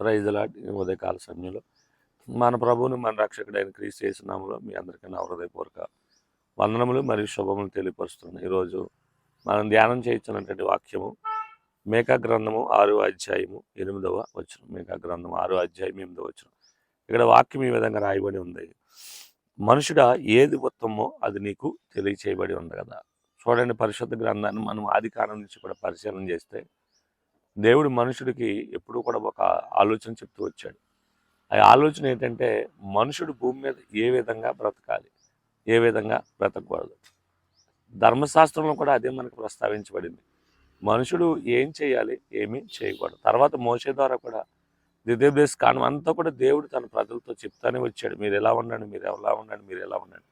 ప్రైజ్లాడ్ ఉదయకాల సమయంలో మన ప్రభువుని మన రక్షకుడైన క్రీస్తు చేసినాములో మీ అందరికీ నా హృదయపూర్వక వందనములు మరియు శుభములు తెలియపరుస్తున్నాను. ఈరోజు మనం ధ్యానం చేయించినటువంటి వాక్యము మేకా గ్రంథము ఆరు అధ్యాయము ఎనిమిదవ వచ్చిన మేకా గ్రంథం ఆరు అధ్యాయం ఎనిమిదవ వచ్చిన ఇక్కడ వాక్యం ఈ విధంగా రాయబడి ఉంది. మనుషుడా ఏది ఉత్తమో అది నీకు తెలియచేయబడి ఉంది కదా. చూడండి పరిశుద్ధ గ్రంథాన్ని మనం ఆది కాలం నుంచి కూడా పరిశీలన చేస్తే దేవుడు మనుషుడికి ఎప్పుడూ కూడా ఒక ఆలోచన చెప్తూ వచ్చాడు. ఆ ఆలోచన ఏంటంటే మనుషుడు భూమి మీద ఏ విధంగా బ్రతకాలి ఏ విధంగా బ్రతకూడదు. ధర్మశాస్త్రంలో కూడా అదే మనకు ప్రస్తావించబడింది. మనుషుడు ఏం చేయాలి ఏమీ చేయకూడదు. తర్వాత మోసే ద్వారా కూడా దిదేబేస్ కాను అంతా కూడా దేవుడు తన ప్రజలతో చెప్తానే వచ్చాడు. మీరు ఎలా ఉండండి మీరు ఎలా ఉండండి మీరు ఎలా ఉండండి.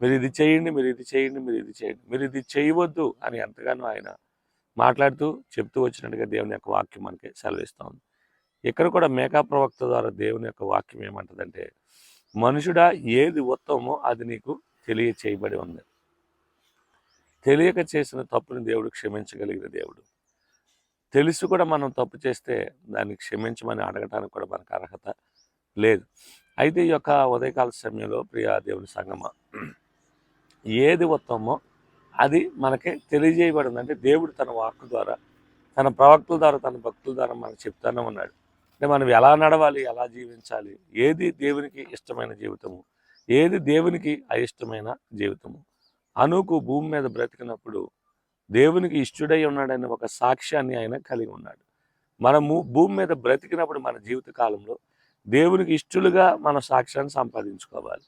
మీరు ఇది చేయండి మీరు ఇది చేయండి మీరు ఇది చేయండి. మీరు ఇది చేయవద్దు అని ఎంతగానో ఆయన మాట్లాడుతూ చెప్తూ వచ్చినట్టుగా దేవుని యొక్క వాక్యం మనకి సెలవిస్తూ ఉంది. ఇక్కడ కూడా మేకా ప్రవక్త ద్వారా దేవుని యొక్క వాక్యం ఏమంటదంటే మనుషుడా ఏది ఉత్తమో అది నీకు తెలియ చేయబడి ఉంది. తెలియక చేసిన తప్పుని దేవుడు క్షమించగలిగిన దేవుడు. తెలుసు కూడా మనం తప్పు చేస్తే దాన్ని క్షమించమని అడగటానికి కూడా మనకు అర్హత లేదు. అయితే ఈ యొక్క ఉదయకాల సమయంలో ప్రియా దేవుని సంగమ ఏది ఉత్తమో అది మనకి తెలియజేయబడింది. అంటే దేవుడు తన వాక్కు ద్వారా తన ప్రవక్తల ద్వారా తన భక్తుల ద్వారా మనకు చెప్తానే ఉన్నాడు. అంటే మనం ఎలా నడవాలి ఎలా జీవించాలి ఏది దేవునికి ఇష్టమైన జీవితము ఏది దేవునికి అయిష్టమైన జీవితము. అనుకు భూమి మీద బ్రతికినప్పుడు దేవునికి ఇష్టడై ఉన్నాడనే ఒక సాక్ష్యాన్ని ఆయన కలిగి ఉన్నాడు. మనము భూమి మీద బ్రతికినప్పుడు మన జీవిత కాలంలో దేవునికి ఇష్టలుగా మన సాక్ష్యాన్ని సంపాదించుకోవాలి.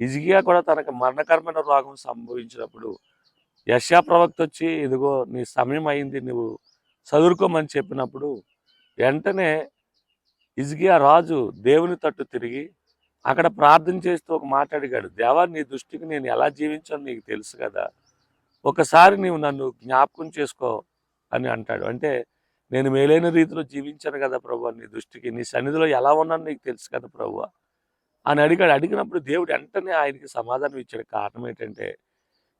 ఇజిగియా కూడా తనకు మరణకరమైన రోగం సంభవించినప్పుడు యశా ప్రవక్త వచ్చి ఇదిగో నీ సమయం అయింది నువ్వు చదువుకోమని చెప్పినప్పుడు వెంటనే ఇజ్గియా రాజు దేవుని తట్టు తిరిగి అక్కడ ప్రార్థన చేస్తూ ఒక మాట్లాడిగాడు దేవా నీ దృష్టికి నేను ఎలా జీవించాను నీకు తెలుసు కదా. ఒకసారి నీవు నన్ను జ్ఞాపకం చేసుకో అని అంటాడు. అంటే నేను మేలైన రీతిలో జీవించాను కదా ప్రభు నీ దృష్టికి. నీ సన్నిధిలో ఎలా ఉన్నాను నీకు తెలుసు కదా ప్రభు అని అడిగాడు. అడిగినప్పుడు దేవుడు వెంటనే ఆయనకి సమాధానం ఇచ్చాడు. కారణం ఏంటంటే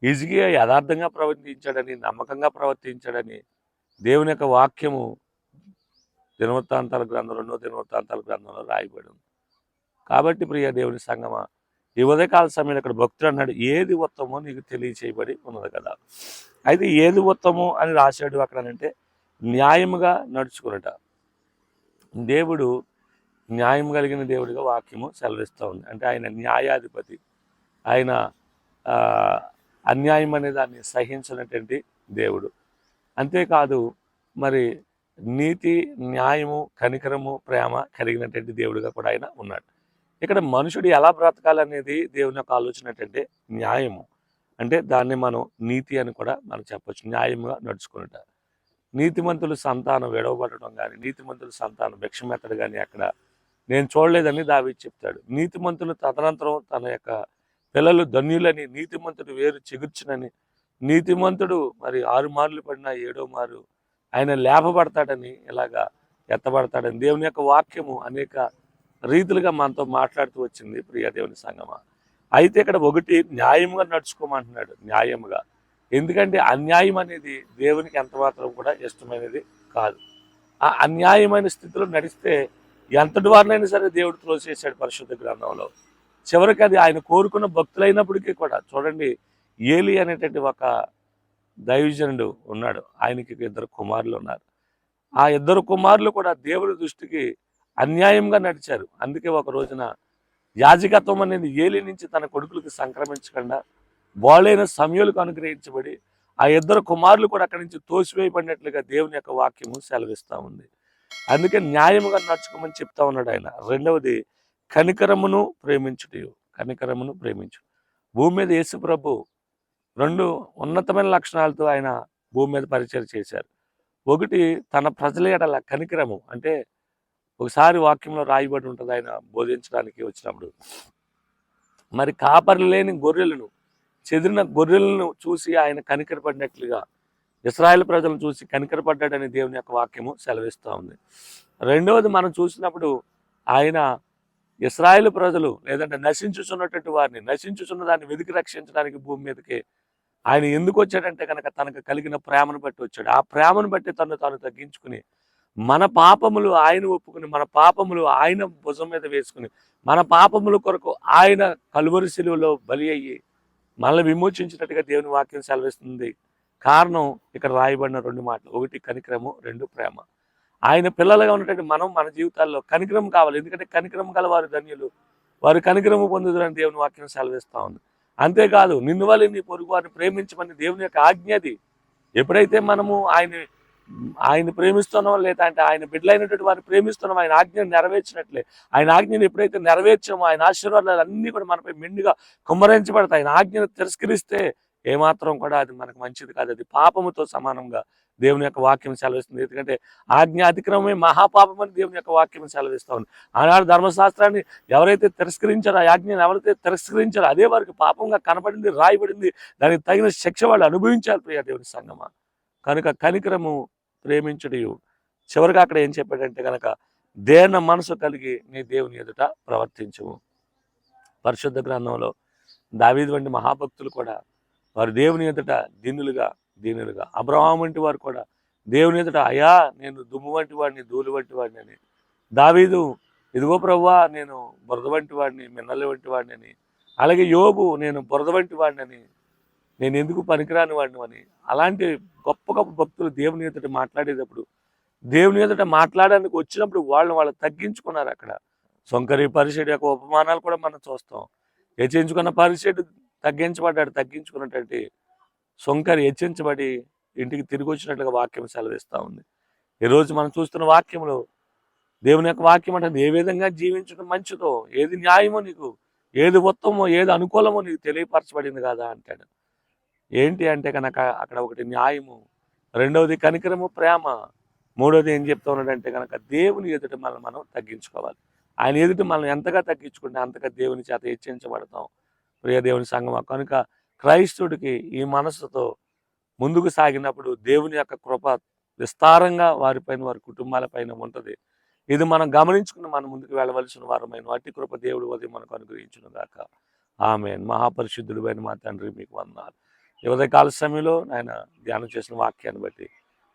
ఇజిగియా యథార్థంగా ప్రవర్తించాడని నమ్మకంగా ప్రవర్తించాడని దేవుని యొక్క వాక్యము దినవృత్తాంతాల గ్రంథం రెండో దినవృత్తాంతాల గ్రంథంలో రాయబడి ఉంది కాబట్టి ప్రియ దేవుని సంగమ ఈ ఉదయకాల సమయంలో ఇక్కడ భక్తుడు అన్నాడు ఏది ఉత్తమో నీకు తెలియచేయబడి ఉన్నది కదా. అయితే ఏది ఉత్తమో అని రాశాడు అక్కడ అంటే న్యాయముగా నడుచుకున్నట. దేవుడు న్యాయం కలిగిన దేవుడిగా వాక్యము సెలవిస్తూ ఉంది. అంటే ఆయన న్యాయాధిపతి ఆయన అన్యాయం అనే దాన్ని సహించినటువంటి దేవుడు. అంతేకాదు మరి నీతి న్యాయము కనికరము ప్రేమ కలిగినటువంటి దేవుడిగా కూడా ఆయన ఉన్నాడు. ఇక్కడ మనుషుడు ఎలా బ్రతకాలనేది దేవుని యొక్క ఆలోచన ఏంటంటే న్యాయము. అంటే దాన్ని మనం నీతి అని కూడా మనం చెప్పచ్చు. న్యాయంగా నడుచుకున్నట. నీతిమంతులు సంతానం విడవబడటం కానీ నీతిమంతుల సంతానం భిక్షమెత్తడు కానీ అక్కడ నేను చూడలేదని దావి చెప్తాడు. నీతిమంతులు తదనంతరం తన యొక్క పిల్లలు ధన్యులని నీతిమంతుడు వేరు చిగుర్చునని. నీతిమంతుడు మరి ఆరు మార్లు పడినా ఏడో మారు. ఆయన లేపబడతాడని ఇలాగా ఎత్తబడతాడని. దేవుని యొక్క వాక్యము అనేక రీతులుగా మనతో మాట్లాడుతూ వచ్చింది ప్రియ దేవుని సంగమ. అయితే ఇక్కడ ఒకటి న్యాయంగా నడుచుకోమంటున్నాడు న్యాయముగా. ఎందుకంటే అన్యాయం అనేది దేవునికి ఎంత మాత్రం కూడా ఇష్టమైనది కాదు. ఆ అన్యాయమైన స్థితిలో నడిస్తే ఎంతటి వారినైనా సరే దేవుడు త్రోసేసాడు పరిశుద్ధ గ్రంథంలో. చివరికి అది ఆయన కోరుకున్న భక్తులైనప్పటికీ కూడా చూడండి ఏలి అనేటువంటి ఒక దైవజనుడు ఉన్నాడు. ఆయనకి ఇద్దరు కుమారులు ఉన్నారు. ఆ ఇద్దరు కుమారులు కూడా దేవుని దృష్టికి అన్యాయంగా నడిచారు. అందుకే ఒక రోజున యాజకత్వం అనేది ఏలి నుంచి తన కొడుకులకి సంక్రమించకుండా బాలైన సమయాలకు అనుగ్రహించబడి ఆ ఇద్దరు కుమారులు కూడా అక్కడి నుంచి తోసివేయబడినట్లుగా దేవుని యొక్క వాక్యము సెలవిస్తూ ఉంది. అందుకే న్యాయముగా నడుచుకోమని చెప్తా ఉన్నాడు ఆయన. రెండవది కనికరమును ప్రేమించుటయు. కనికరమును ప్రేమించు. భూమి మీద యేసు ప్రభు రెండు ఉన్నతమైన లక్షణాలతో ఆయన భూమి మీద పరిచయం చేశారు. ఒకటి తన ప్రజల ఎడల కనికరము. అంటే ఒకసారి వాక్యంలో రాయబడి ఉంటుంది ఆయన బోధించడానికి వచ్చినప్పుడు. మరి కాపరి లేని గొర్రెలను చెదిరిన గొర్రెలను చూసి ఆయన కనికరపడినట్లుగా ఇస్రాయేల్ ప్రజలను చూసి కనికరపడ్డాడని దేవుని యొక్క వాక్యము సెలవిస్తూ ఉంది. రెండవది మనం చూసినప్పుడు ఆయన ఇస్రాయేల్ ప్రజలు లేదంటే నశించుచున్నటువంటి వారిని నశించుచున్న దాన్ని వెతికి రక్షించడానికి భూమి మీదకి ఆయన ఎందుకు వచ్చాడంటే కనుక తనకు కలిగిన ప్రేమను బట్టి వచ్చాడు. ఆ ప్రేమను బట్టి తను తాను తగ్గించుకుని మన పాపములు ఆయన ఒప్పుకుని మన పాపములు ఆయన భుజం మీద వేసుకుని మన పాపముల కొరకు ఆయన కలువరి శిలువలో బలి అయ్యి మనల్ని విమోచించినట్టుగా దేవుని వాక్యం సెలవిస్తుంది. కారణం ఇక్కడ రాయబడిన రెండు మాటలు. ఒకటి కనిక్రము రెండు ప్రేమ. ఆయన పిల్లలుగా ఉన్నటువంటి మనం మన జీవితాల్లో కనికరం కావాలి. ఎందుకంటే కనికరం గల వారు ధన్యులు. వారు కనికరము పొందుదరని దేవుని వాక్యం సెలవిస్తూ ఉంది. అంతేకాదు నిన్ను వల్ల నీ పొరుగు వారిని ప్రేమించమని దేవుని యొక్క ఆజ్ఞ అది. ఎప్పుడైతే మనము ఆయన ఆయన ప్రేమిస్తున్నాం లేదా అంటే ఆయన బిడ్డలైనటువంటి వారిని ప్రేమిస్తున్నాం ఆయన ఆజ్ఞను నెరవేర్చినట్లే ఆయన ఆజ్ఞను ఎప్పుడైతే నెరవేర్చామో ఆయన ఆశీర్వాదాలు అన్నీ కూడా మనపై మెండుగా కుమ్మరించబడతాయి. ఆయన ఆజ్ఞను తిరస్కరిస్తే ఏమాత్రం కూడా అది మనకు మంచిది కాదు. అది పాపముతో సమానంగా దేవుని యొక్క వాక్యం సెలవిస్తుంది. ఎందుకంటే ఆజ్ఞ అతిక్రమమే మహాపాపం అని దేవుని యొక్క వాక్యం సెలవిస్తా ఉంది. ఆనాడు ధర్మశాస్త్రాన్ని ఎవరైతే తిరస్కరించారో ఆ ఆజ్ఞను ఎవరైతే తిరస్కరించారో అదే వారికి పాపంగా కనపడింది రాయబడింది. దానికి తగిన శిక్ష వాళ్ళు అనుభవించాలి ప్రియా దేవుని సంగమ. కనుక కనికరము ప్రేమించుడియు చివరిగా అక్కడ ఏం చెప్పాడంటే కనుక దేన మనసు కలిగి నీ దేవుని ఎదుట ప్రవర్తించము. పరిశుద్ధ గ్రంథంలో దావీదు వంటి మహాభక్తులు కూడా వారు దేవుని ఎదుట దీనులుగా దీనులుగా. అబ్రహాం వంటి వారు కూడా దేవుని ఎదుట అయా నేను దుమ్ము వంటి వాడిని ధూళి వంటి వాడిని అని. దావీదు ఇదిగో ప్రవ్వా నేను బురద వంటి వాడిని మిన్నల వంటి వాడిని అని. అలాగే యోబు నేను బురద వంటి వాడిని అని. నేను ఎందుకు పనికిరాని వాడిని అని. అలాంటి గొప్ప గొప్ప భక్తులు దేవుని ఎదుట మాట్లాడేటప్పుడు దేవుని ఎదుట మాట్లాడడానికి వచ్చినప్పుడు వాళ్ళని వాళ్ళు తగ్గించుకున్నారు అక్కడ. సొంకరి పరిషడ్ యొక్క ఉపమానాలు కూడా మనం చూస్తాం. హెచ్చించుకున్న పరిషడ్ తగ్గించబడ్డాడు తగ్గించుకున్నటువంటి సొంకరి హెచ్చించబడి ఇంటికి తిరిగి వచ్చినట్లుగా వాక్యం సెలవిస్తూ ఉంది. ఈరోజు మనం చూస్తున్న వాక్యంలో దేవుని యొక్క వాక్యం అంటే ఏ విధంగా జీవించడం మంచిదో ఏది న్యాయమో నీకు ఏది ఉత్తమో ఏది అనుకూలమో నీకు తెలియపరచబడింది కదా అంటాడు. ఏంటి అంటే కనుక అక్కడ ఒకటి న్యాయము రెండవది కనికరము ప్రేమ మూడవది ఏం చెప్తా ఉన్నాడంటే కనుక దేవుని ఎదుట మనం మనం తగ్గించుకోవాలి. ఆయన ఎదుట మనం ఎంతగా తగ్గించుకుంటే అంతగా దేవుని చేత హెచ్చించబడతాం. ప్రియదేవుని సంఘం కనుక క్రైస్తుడికి ఈ మనసుతో ముందుకు సాగినప్పుడు దేవుని యొక్క కృప విస్తారంగా వారిపైన వారి కుటుంబాలపైన ఉంటుంది. ఇది మనం గమనించుకుని మనం ముందుకు వెళ్ళవలసిన వారమైన వాటి కృప దేవుడు ఉదయం మనకు అనుగ్రహించును గాక. ఆమె మహాపరిశుద్ధుడు మా తండ్రి మీకు వందాలు ఈ ఉదయకాల సమయంలో ఆయన ధ్యానం చేసిన వాక్యాన్ని బట్టి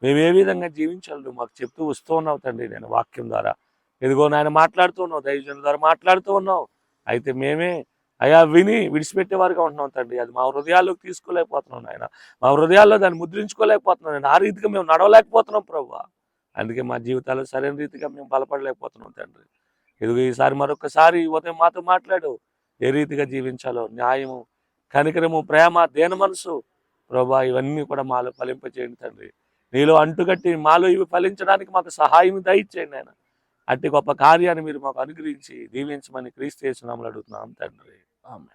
మేము ఏ విధంగా జీవించాలి మాకు చెప్తూ వస్తూ ఉన్నావు తండ్రి. నేను వాక్యం ద్వారా. ఇదిగో నాయన మాట్లాడుతూ ఉన్నావు. దైవజనుల ద్వారా మాట్లాడుతూ ఉన్నావు. అయితే మేమే అయా విని విడిచిపెట్టేవారుగా ఉంటున్నాం తండ్రి. అది మా హృదయాల్లోకి తీసుకోలేకపోతున్నాం ఆయన మా హృదయాల్లో దాన్ని ముద్రించుకోలేకపోతున్నాం నేను ఆ రీతిగా మేము నడవలేకపోతున్నాం ప్రభు అందుకే మా జీవితాల్లో సరైన రీతిగా మేము బలపడలేకపోతున్నాం తండ్రి. ఇది ఈసారి మరొకసారి ఉదయం మాతో మాట్లాడు. ఏ రీతిగా జీవించాలో న్యాయము కనికరము ప్రేమ దేన మనసు ప్రభా ఇవన్నీ కూడా మాలో ఫలింపచేయండి తండ్రి. నీలో అంటుకట్టి మాలో ఇవి ఫలించడానికి మాకు సహాయం దయచేయండి ఆయన అట్టి గొప్ప కార్యాన్ని మీరు మాకు అనుగ్రహించి దీవించమని క్రీస్తు చేస్తున్నామని అడుగుతున్నాం తండ్రి. ఆమె